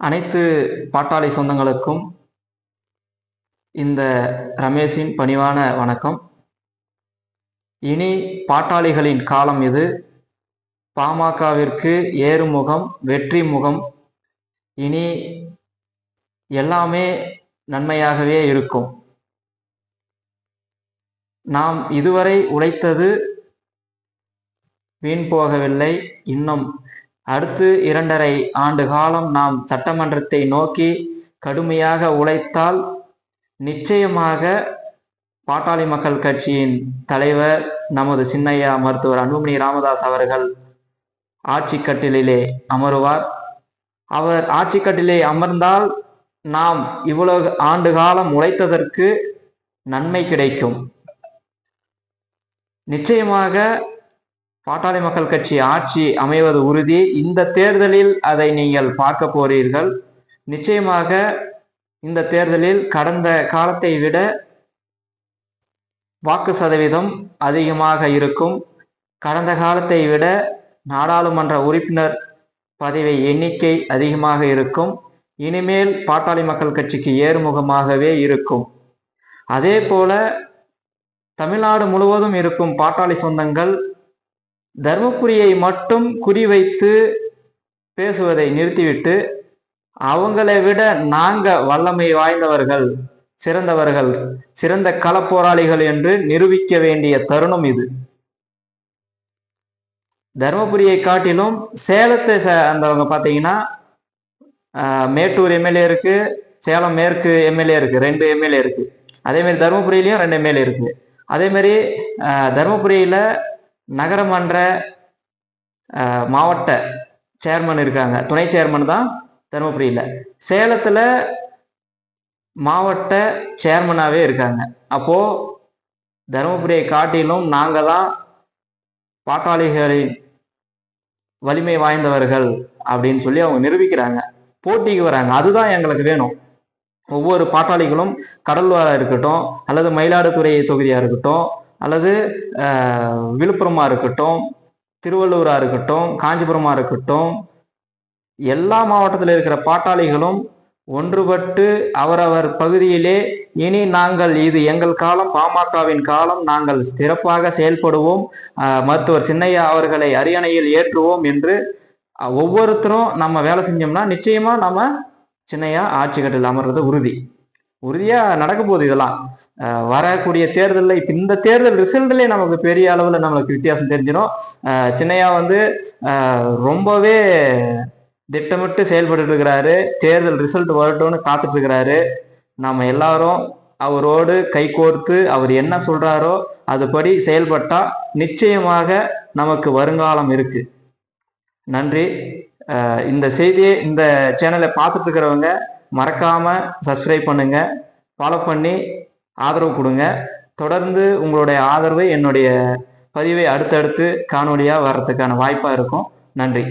அனைத்து பாட்டாளி சொந்தங்களுக்கும் இந்த ரமேஷின் பணிவான வணக்கம். இனி பாட்டாளிகளின் காலம் இது. பாமகவிற்கு ஏறுமுகம் வெற்றி முகம் இனி எல்லாமே நன்மையாகவே இருக்கும். நாம் இதுவரை உழைத்தது வீண் போகவில்லை. இன்னும் அடுத்து இரண்டரை ஆண்டு காலம் நாம் சட்டமன்றத்தை நோக்கி கடுமையாக உழைத்தால் நிச்சயமாக பாட்டாளி மக்கள் கட்சியின் தலைவர் நமது சின்னையா மருத்துவர் அன்புமணி ராமதாஸ் அவர்கள் ஆட்சி கட்டிலே அமருவார். அவர் ஆட்சி கட்டிலே அமர்ந்தால் நாம் இவ்வளவு ஆண்டு காலம் உழைத்ததற்கு நன்மை கிடைக்கும். நிச்சயமாக பாட்டாளி மக்கள் கட்சி ஆட்சி அமைவது உறுதி. இந்த தேர்தலில் அதை நீங்கள் பார்க்க போறீர்கள். நிச்சயமாக இந்த தேர்தலில் கடந்த காலத்தை விட வாக்கு சதவீதம் அதிகமாக இருக்கும். கடந்த காலத்தை விட நாடாளுமன்ற உறுப்பினர் பதவி எண்ணிக்கை அதிகமாக இருக்கும். இனிமேல் பாட்டாளி மக்கள் கட்சிக்கு ஏறுமுகமாகவே இருக்கும். அதே போல தமிழ்நாடு முழுவதும் இருக்கும் பாட்டாளி சொந்தங்கள் தர்மபுரியை மட்டும் குறிவைத்து பேசுவதை நிறுத்திவிட்டு அவங்களை விட நாங்க வல்லமை வாய்ந்தவர்கள் சிறந்தவர்கள் சிறந்த களப்போராளிகள் என்று நிரூபிக்க வேண்டிய தருணம் இது. தருமபுரியை காட்டிலும் சேலத்தை அந்தவங்க பார்த்தீங்கன்னா மேட்டூர் எம்எல்ஏ இருக்கு சேலம் மேற்கு எம்எல்ஏ இருக்கு ரெண்டு எம்எல்ஏ இருக்கு. அதே மாதிரி தருமபுரியிலையும் ரெண்டு எம்எல்ஏ இருக்கு. அதே மாதிரி தருமபுரியில நகரமன்ற மாவட்ட சேர்மன் இருக்காங்க. துணை சேர்மன் தான் தருமபுரியில் சேலத்தில் மாவட்ட சேர்மனாகவே இருக்காங்க. அப்போது தருமபுரியை காட்டிலும் நாங்கள் தான் பாட்டாளிகளின் வலிமை வாய்ந்தவர்கள் அப்படின்னு சொல்லி அவங்க நிரூபிக்கிறாங்க. போட்டிக்கு வராங்க. அதுதான் எங்களுக்கு வேணும். ஒவ்வொரு பாட்டாளிகளும் கடலூராக இருக்கட்டும் அல்லது மயிலாடுதுறை தொகுதியாக இருக்கட்டும் அல்லது விழுப்புரமாக இருக்கட்டும் திருவள்ளூராக இருக்கட்டும் காஞ்சிபுரமாக இருக்கட்டும் எல்லா மாவட்டத்தில் இருக்கிற பாட்டாளிகளும் ஒன்றுபட்டு அவரவர் பகுதியிலே இனி நாங்கள் இது எங்கள் காலம் பாமகவின் காலம் நாங்கள் சிறப்பாக செயல்படுவோம் மருத்துவர் சின்னையா அவர்களை அரியணையில் ஏற்றுவோம் என்று ஒவ்வொருத்தரும் நம்ம வேலை செஞ்சோம்னா நிச்சயமா நம்ம சின்னையா ஆட்சி கட்டில் அமர்றது உறுதி. உறுதியா நடக்க போகுது இதெல்லாம் வரக்கூடிய தேர்தலில் இப்போ இந்த தேர்தல் ரிசல்ட்லேயே நமக்கு பெரிய அளவில் நம்மளுக்கு வித்தியாசம் தெரிஞ்சிடும் சின்னையா வந்து ரொம்பவே திட்டமிட்டு செயல்பட்டு இருக்கிறாரு. தேர்தல் ரிசல்ட் வரட்டும்னு காத்துட்டு இருக்கிறாரு. நாம எல்லாரும் அவரோடு கைகோர்த்து அவர் என்ன சொல்றாரோ அதுபடி செயல்பட்டா நிச்சயமாக நமக்கு வருங்காலம் இருக்கு. நன்றி. இந்த செய்தியை இந்த சேனலை பார்த்துட்டு இருக்கிறவங்க மறக்காமல் சப்ஸ்கிரைப் பண்ணுங்கள் ஃபாலோ பண்ணி ஆதரவு கொடுங்க. தொடர்ந்து உங்களுடைய ஆதரவு என்னுடைய பதிவை அடுத்தடுத்து காணொலியாக வர்றதுக்கான வாய்ப்பாக இருக்கும். நன்றி.